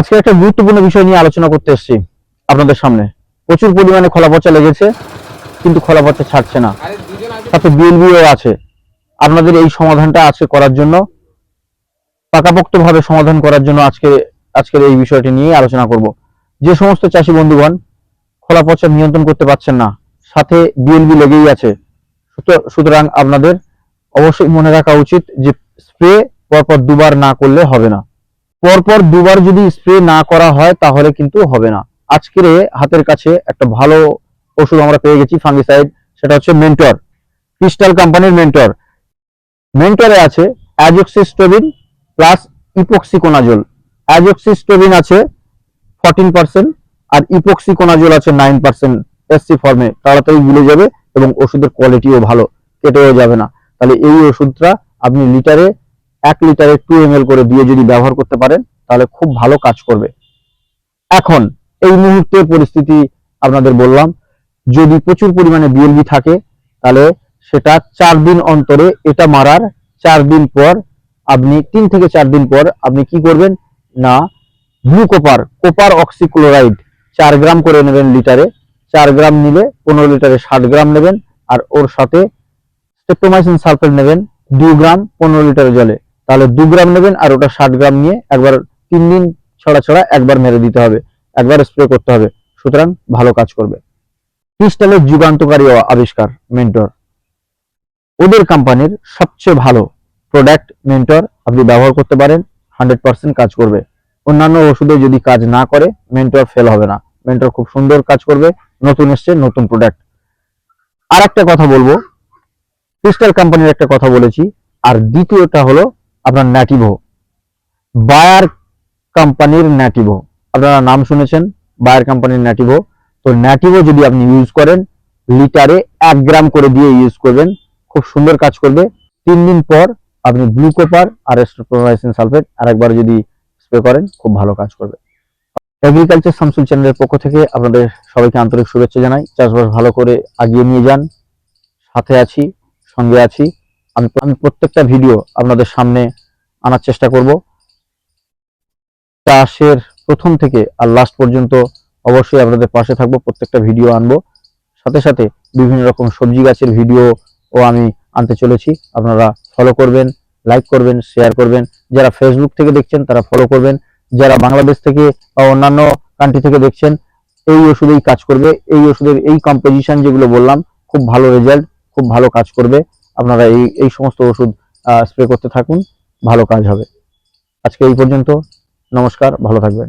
আজকে একটা গুরুত্বপূর্ণ বিষয় নিয়ে আলোচনা করতে এসেছি আপনাদের সামনে। প্রচুর পরিমাণে খোলা পচা লেগেছে, কিন্তু খোলা পচা ছাড়ছে না। সাথে বিএলবিও আছে। আপনাদের এই সমাধানটা আজকে করার জন্য, পাকাপোক্তভাবে সমাধান করার জন্য আজকে, আজকের এই বিষয়টি নিয়ে আলোচনা করব। যে সমস্ত চাষি বন্ধুগণ খোলা পচা নিয়ন্ত্রণ করতে পারছেন না, সাথে বিএলবি লেগেই আছে। সুত- সুতরাং আপনাদের অবশ্যই মনে রাখা উচিত যে স্প্রে পরপর দুবার না করলে হবে না। পরপর দুবার যদি স্প্রে না করা হয়, তাহলে কিন্তু হবে না। আজকের হাতের কাছে একটা ভালো ওষুধ আমরা পেয়ে গেছি ফাঙ্গিসাইড সেটা হচ্ছে মেন্টর ক্রিস্টাল কোম্পানির মেন্টর মেন্টরে আছে অ্যাজক্সিস্টোবিন প্লাস ইপোক্সিকোনাজোল অ্যাজক্সিস্টোবিন আছে ফর্টিন পার্সেন্ট আর ইপোক্সিকোনাজোল আছে নাইন পার্সেন্ট এসসি ফর্মে তাড়াতাড়ি গুলে যাবে এবং ওষুধের কোয়ালিটিও ভালো, কেটেও যাবে না। তাহলে এই ওষুধটা আপনি লিটারে এক লিটারে টু এম করে দিয়ে যদি ব্যবহার করতে পারেন, তাহলে খুব ভালো কাজ করবে। এখন, এই মুহূর্তের পরিস্থিতি আপনাদের বললাম, যদি প্রচুর পরিমাণে বিএলবি থাকে, তাহলে সেটা চার দিন অন্তরে এটা মারার চার দিন পর আপনি, তিন থেকে চার দিন পর আপনি কি করবেন? না ব্লু কোপার কোপার অক্সিক্লোরাইড চার গ্রাম করে নেবেন লিটারে, চার গ্রাম নিলে পনেরো লিটারে ষাট গ্রাম নেবেন, আর ওর সাথে স্টেপ্টোমাইসিন সালফেট নেবেন দু গ্রাম পনেরো লিটার জলে। তাহলে দু গ্রাম নেবেন আর ওটা ষাট গ্রাম নিয়ে একবার তিন দিন ছড়া ছড়া একবার মেরে দিতে হবে। একবার স্প্রে করতে হবে। সুতরাং ভালো কাজ করবে। ক্রিস্টালের যুগান্তকারী আবিষ্কার মেন্টর ওদের কোম্পানির সবচেয়ে ভালো প্রোডাক্ট মেন্টর আপনি ব্যবহার করতে পারেন হান্ড্রেড পার্সেন্ট কাজ করবে। অন্যান্য ওষুধে যদি কাজ না করে মেন্টর ফেল হবে না। মেন্টর খুব সুন্দর কাজ করবে, নতুন এসছে, নতুন প্রোডাক্ট আর একটা কথা বলব। ক্রিস্টাল কোম্পানির একটা কথা বলেছি, আর দ্বিতীয়টা হলো আপনার ন্যাটিভো বায়ার কোম্পানির ন্যাটিভো আপনারা নাম শুনেছেন বায়ার কোম্পানির ন্যাটিভো তো ন্যাটিভো যদি আপনি ইউজ করেন লিটারে এক গ্রাম করে দিয়ে ইউজ করবেন, খুব সুন্দর কাজ করবে। তিন দিন পর আপনি ব্লু কোপার আর স্ট্রোপ্রোমাইসিন সালফেট আরেকবার যদি স্প্রে করেন, খুব ভালো কাজ করবে। এগ্রিকালচার শামসুল চ্যানেলের পক্ষ থেকে আপনাদের সবাইকে আন্তরিক শুভেচ্ছা জানাই। চাষবাস ভালো করে আগিয়ে নিয়ে যান। সাথে আছি, সঙ্গে আছি। আমি আমি প্রত্যেকটা ভিডিও আপনাদের সামনে আনার চেষ্টা করব। চাষের প্রথম থেকে আর লাস্ট পর্যন্ত অবশ্যই আপনাদের পাশে থাকব, প্রত্যেকটা ভিডিও আনব। সাথে সাথে বিভিন্ন রকম সবজি গাছের ভিডিও ও আমি আনতে চলেছি। আপনারা ফলো করবেন লাইক করবেন শেয়ার করবেন। যারা ফেসবুক থেকে দেখছেন, তারা ফলো করবেন। যারা বাংলাদেশ থেকে বা অন্যান্য কান্ট্রি থেকে দেখছেন, এই ওষুধেই কাজ করবে। এই ওষুধের এই কম্পোজিশন যেগুলো বললাম, খুব ভালো রেজাল্ট খুব ভালো কাজ করবে। আপনারা এই এই সমস্ত ওষুধ স্প্রে করতে থাকুন, ভালো কাজ হবে। আজকে এই পর্যন্ত, নমস্কার, ভালো থাকবেন।